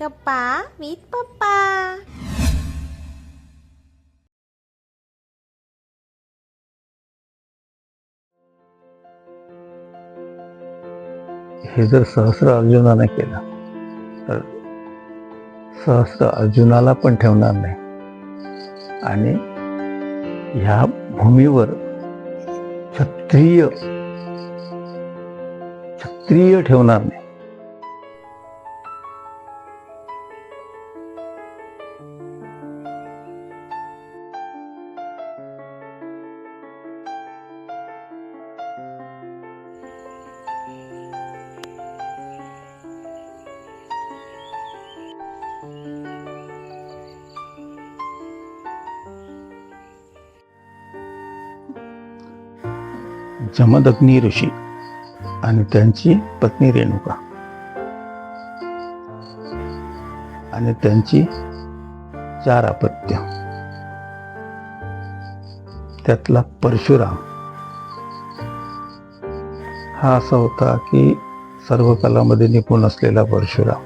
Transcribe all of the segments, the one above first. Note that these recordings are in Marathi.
गप्पा विथ पप्पा हे जर सहस्र अर्जुनाने केलं तर सहस्र अर्जुनाला पण ठेवणार नाही. आणि ह्या भूमीवर क्षत्रिय क्षत्रिय ठेवणार नाही. जमदग्नी ऋषी आणि त्यांची पत्नी रेणुका. आणि त्यांची चार अपत्य. त्यातला परशुराम. हा असा होता की सर्व कलामध्ये निपुण असलेला परशुराम.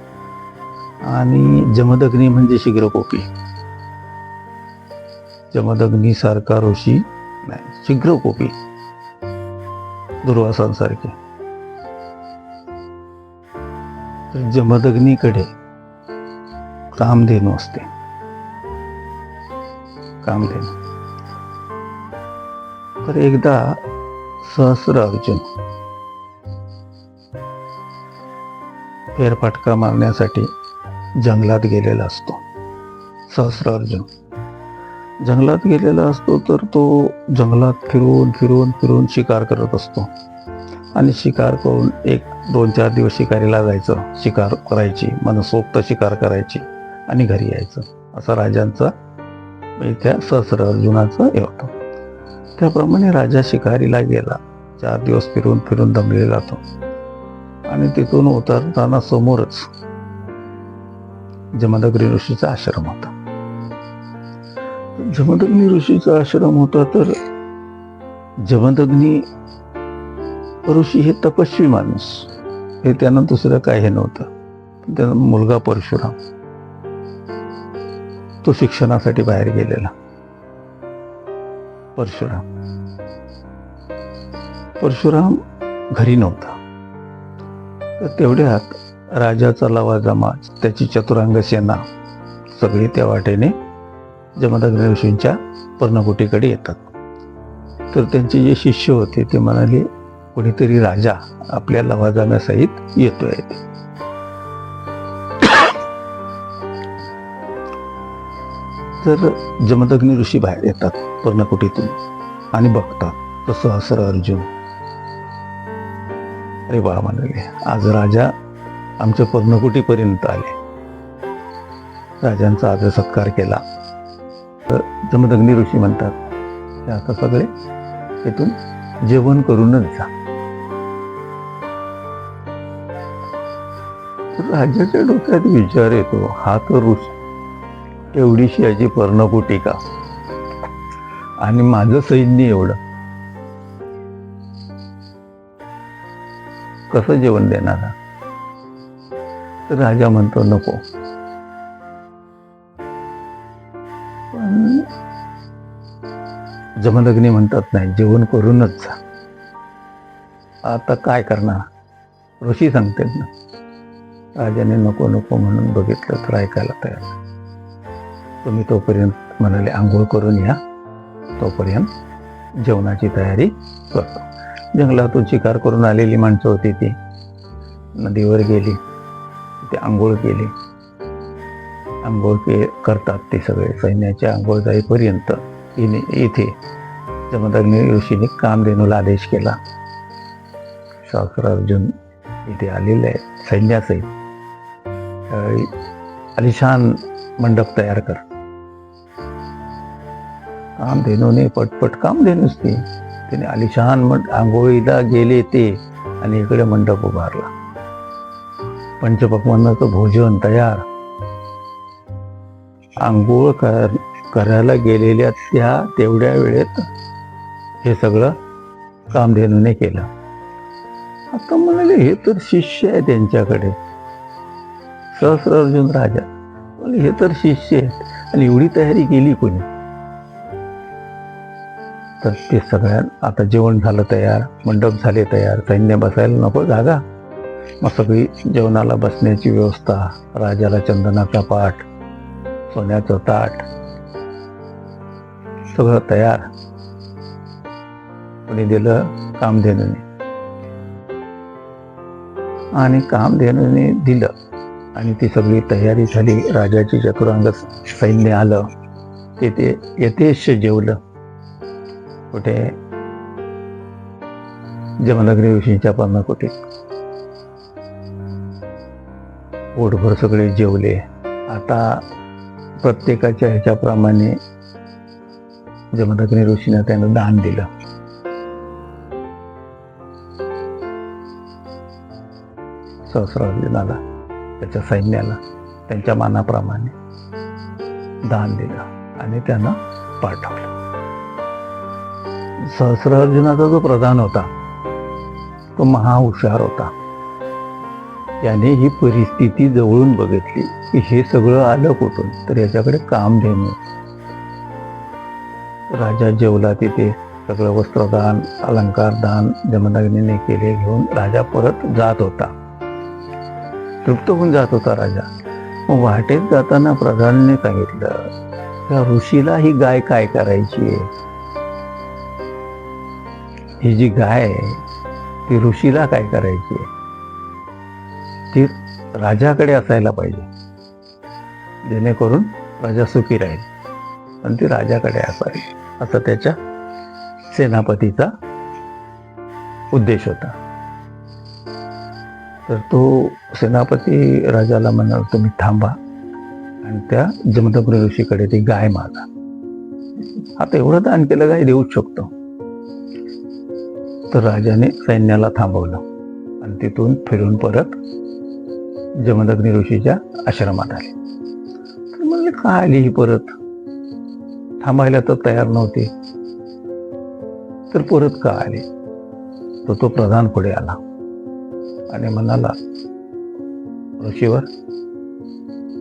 आणि जमदग्नी म्हणजे शीघ्रकोपी. जमदग्नी सारखा ऋषी नाही शीघ्रकोपी. दुर्वासांसारखे. तर जमदग्नीकडे कामधेनू असते. कामधेनू. तर एकदा सहस्र अर्जुन फेरफटका मारण्यासाठी जंगलात गेलेला असतो. सहस्र अर्जुन. जंगलात गेलेला असतो तर तो जंगलात फिरून फिरून फिरून शिकार करत असतो. आणि शिकार करून एक दोन चार दिवस शिकारीला जायचं. शिकार करायची मनसोक्त शिकार करायची आणि घरी यायचं. असा राजांचा म्हणजे त्या सहस्र अर्जुनाचं हे होतं. त्याप्रमाणे राजा शिकारीला गेला. चार दिवस फिरून फिरून दमलेला तो. आणि तिथून उतरताना समोरच जमदग्री ऋषीचा आश्रम होता. जमदग्नी ऋषीचा आश्रम होता तर जमदग्नी ऋषी हे तपस्वी माणूस. हे त्यांना दुसरं काही नव्हतं. त्यांना मुलगा परशुराम. तो शिक्षणासाठी बाहेर गेलेला. परशुराम. परशुराम घरी नव्हता. तर तेवढ्यात राजाचा लवाजमा त्याची चतुरांग सेना सगळी त्या वाटेने जमदग्न ऋषींच्या पर्णकुटीकडे येतात. तर त्यांचे जे शिष्य होते ते म्हणाले कोणीतरी राजा आपल्या लवाजाम्यासहित येतोय. तर जमदग्नी ऋषी बाहेर येतात पर्णकुटीतून आणि बघतात तर सहस्र अर्जुन. अरे वा म्हणाले आज राजा आमच्या पर्णकुटीपर्यंत आले. राजांचा आदर सत्कार केला. तर जमदग्नी ऋषी म्हणतात. ते आता सगळे तिथून जेवण करूनच जा. राजाच्या डोक्यात विचार येतो. हा तर ऋषी. एवढीशी याची पर्णकुटी का? आणि माझं सैन्य एवढं. कसं जेवण देणार? तर राजा म्हणतो नको. जमदग्नी म्हणतात नाही जेवण करूनच जा. आता काय करणार? ऋषी सांगतात ना राजाने नको नको म्हणून बघितलं तर ऐकायला तयार तुम्ही तोपर्यंत म्हणाले आंघोळ करून या. तोपर्यंत जेवणाची तयारी करतो. जंगलातून शिकार करून आलेली माणसं होती ती. नदीवर गेली ते आंघोळ केली. आंघोळ के करतात ते सगळे. सैन्याच्या आंघोळ जाईपर्यंत येणे येथे जमदग्नी ऋषीने कामधेनूला आदेश केला. सहस्र अर्जुन इथे आलेले आहे सैन्यासहित अलिशान मंडप तयार कर. कामधेनूने पटपट कामधेनूच ते त्याने आलिशान मंड आंघोळीला गेले ते आणि इकडे मंडप उभारला. पंचपक्वान्नाचं भोजन तयार. आंघोळ कर करायला गेलेल्या त्या तेवढ्या वेळेत हे सगळं कामधेनूने केलं. आता म्हणाले हे तर शिष्य आहे त्यांच्याकडे. सहस्र अर्जुन राजा हे तर शिष्य आहेत. आणि एवढी तयारी केली कोणी? तर ते सगळ्या आता जेवण झालं तयार मंडप झाले तयार सैन्य बसायला नको जागा. मग सगळी जेवणाला बसण्याची व्यवस्था राजाला चंदनाचा पाठ सोन्याचं ताट सगळं तयार. कोणी दिलं कामधेनूने. आणि कामधेनूने दिलं. आणि ती सगळी तयारी झाली. राजाची चतुरांग सैन्य आलं. ते यथेश जेवलं. कुठे? जमनगरी ऋषींच्या कुठे पोटभर सगळे जेवले. आता प्रत्येकाच्या ह्याच्याप्रमाणे जमदग्नी ऋषीने त्यानं दान दिलं. सहस्रार्जुनाला त्याच्या सैन्याला त्यांच्या मानाप्रमाणे दान दिलं आणि त्यांना पाठवलं. सहस्रार्जुनाचा जो प्रधान होता तो महाहुशार होता. त्याने ही परिस्थिती जवळून बघितली की हे सगळं आलं कुठून? तर याच्याकडे काम देणं राजा जेवला तिथे. सगळं वस्त्रदान अलंकार दान जमदग्नीने केले घेऊन राजा परत जात होता. तृप्त होऊन जात होता राजा. मग वाटेत जाताना प्रधानने सांगितलं त्या ऋषीला ही गाय काय करायची आहे? ही जी गाय आहे ती ऋषीला काय करायची आहे? ती राजाकडे असायला पाहिजे. जेणेकरून राजा सुखी राहील. पण ती राजाकडे असावी. असा त्याच्या सेनापतीचा उद्देश होता. तर तो सेनापती राजाला म्हणाल तुम्ही थांबा. आणि त्या जमदग्र ऋषीकडे ती गाय मागा आता एवढं दान केलं गाय देऊच शकतो. तर राजाने सैन्याला थांबवलं आणि तिथून फिरून परत जमदग्नी ऋषीच्या आश्रमात आले. तर म्हणले का आली ही परत? थांबायला तर तयार नव्हती. तर परत का आले? तर तो प्रधान पुढे आला आणि म्हणाला ऋषीवर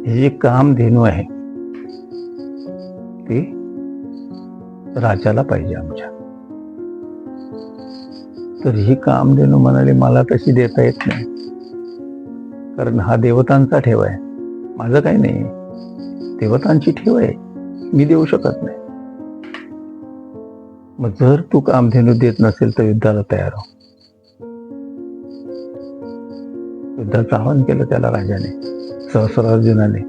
हे जे काम धेनू आहे ती राजाला पाहिजे आमच्या. तर ही काम कामधेनू म्हणाली मला तशी देता येत नाही. कारण हा देवतांचा ठेव आहे. माझं काही नाही. देवतांची ठेव आहे. मी देऊ शकत नाही. मग जर तू कामधेनू देत नसेल तर युद्धाला तयार हो. युद्धाचं आवाहन केलं त्याला राजाने सहस्रार्जुनाने.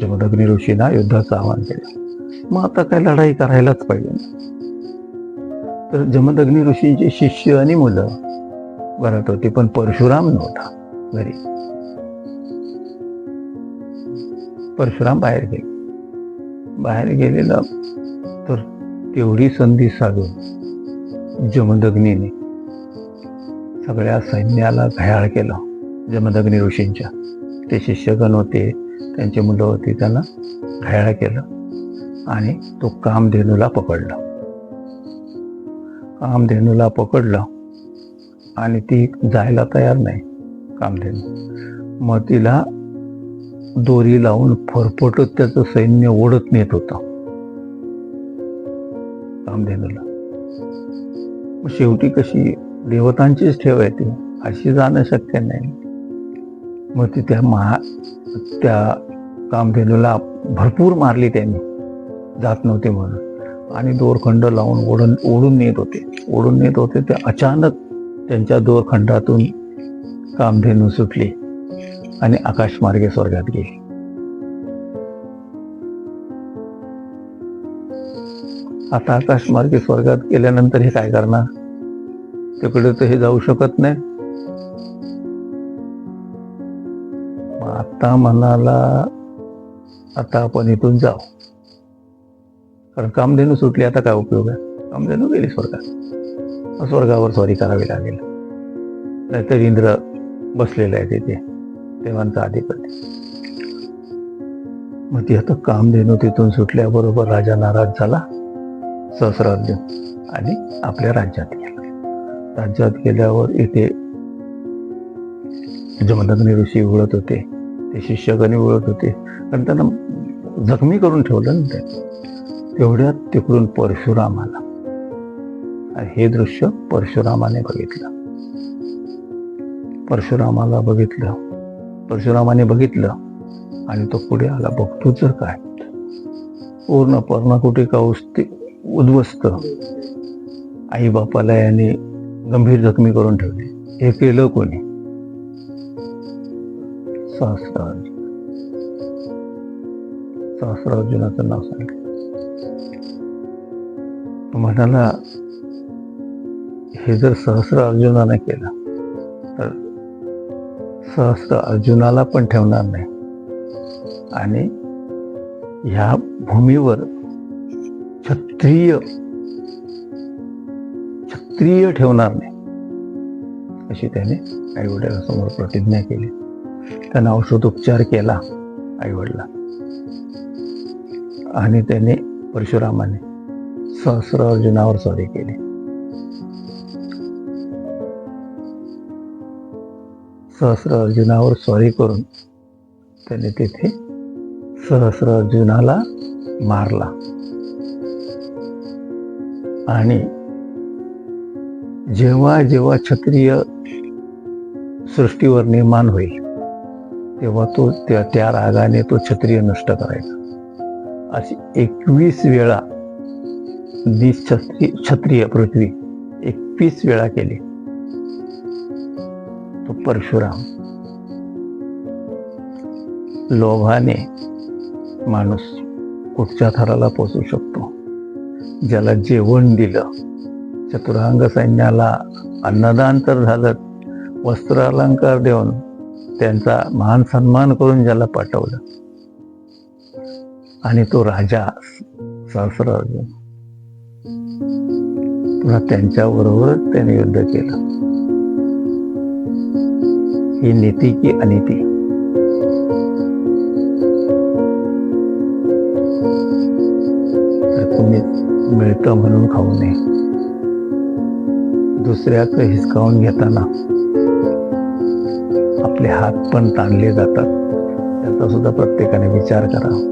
जमदग्नी ऋषीना युद्धाचं आवाहन केलं. मग आता काय लढाई करायलाच पाहिजे ना? तर जमदग्नी ऋषींचे शिष्य आणि मुलं घरात होती पण परशुराम नव्हता घरी. परशुराम बाहेर गेले. बाहेर गेलेला. तर तेवढी संधी साधून जमदग्नीने सगळ्या सैन्याला घायाळ केला. जमदग्नी ऋषींच्या. ते शिष्यगण होते त्यांची मुलं होती त्यांना घायाळ केलं आणि तो कामधेनूला पकडला. कामधेनूला पकडला आणि ती जायला तयार नाही कामधेनू. मग तिला दोरी लावून फरफटत त्याचं सैन्य ओढत नेत होता. कामधेनूला शेवटी कशी देवतांचीच ठेव आहे ती अशी जाणं शक्य नाही. मग ती त्या महा त्या कामधेनूला भरपूर मारली त्यांनी. जात नव्हते म्हणून. आणि दोरखंड लावून ओढून ओढून नेत होते. ओढून नेत होते ते अचानक त्यांच्या दोरखंडातून कामधेनू सुटली. आणि आकाशमार्गे स्वर्गात गेली. आता आकाशमार्गे स्वर्गात गेल्यानंतर हे काय करणार? तिकडे तर हे जाऊ शकत नाही. आता म्हणाला आता आपण इथून जाऊ. कारण कामधेनू सुटली आता काय उपयोग आहे? कामधेनू गेली स्वर्गात. स्वर्गावर स्वारी करावी लागेल. नाहीतर इंद्र बसलेला आहे तिथे देवांचा अधिपती मग ती आता कामधेनू तिथून सुटल्याबरोबर राजा नाराज झाला. सहस्रार्जुन आणि आपल्या राज्यात गेला. राज्यात गेल्यावर इथे जमदग्नी ऋषी उळत होते. ते शिष्यगणी उळत होते. कारण त्यांना जखमी करून ठेवलं ना ते तेवढ्यात तिकडून परशुराम आला. आणि हे दृश्य परशुरामाने बघितलं. परशुरामाला बघितलं. परशुरामाने बघितलं आणि तो पुढे आला बघतो तर काय. पूर्ण पर्णकुटी उस्ती उद्ध्वस्त. आई बापाला यांनी गंभीर जखमी करून ठेवले. हे केलं कोणी? सहस्रार्जुन सहस्रार्जुनाचं नाव सांगितलं. म्हणाला हे जर सहस्र अर्जुनाने केलं सहस्र अर्जुनाला पण ठेवणार नाही. आणि ह्या भूमीवर क्षत्रिय क्षत्रिय ठेवणार नाही अशी त्याने आईवडिलासमोर प्रतिज्ञा केली. त्यानं औषधोपचार केला आईवडिला आणि त्याने परशुरामाने सहस्र अर्जुनावर स्वारी केली. सहस्र अर्जुनावर स्वारी करून त्याने तेथे सहस्र अर्जुनाला मारला. आणि जेव्हा जेव्हा क्षत्रिय सृष्टीवर निर्माण होईल तेव्हा तो त्या त्या रागाने तो क्षत्रिय नष्ट करायचा. अशी एकवीस वेळा दिस क्षत्रिय पृथ्वी एकवीस वेळा केली. परशुराम. लोभाने माणूस कुठच्या थराला पोचू शकतो? ज्याला जेवण दिलं चतुरांग सैन्याला अन्नदान तर झालं वस्त्र अलंकार देऊन त्यांचा मान सन्मान करून ज्याला पाठवलं. आणि तो राजा सहस्र अर्जुन पुन्हा त्यांच्याबरोबरच त्याने युद्ध केलं. ही नीती की अनिती. तुम्ही मिळतं म्हणून खाऊ नये. दुसऱ्याचं हिसकावून घेताना आपले हात पण ताणले जातात. त्याचा सुद्धा प्रत्येकाने विचार करा.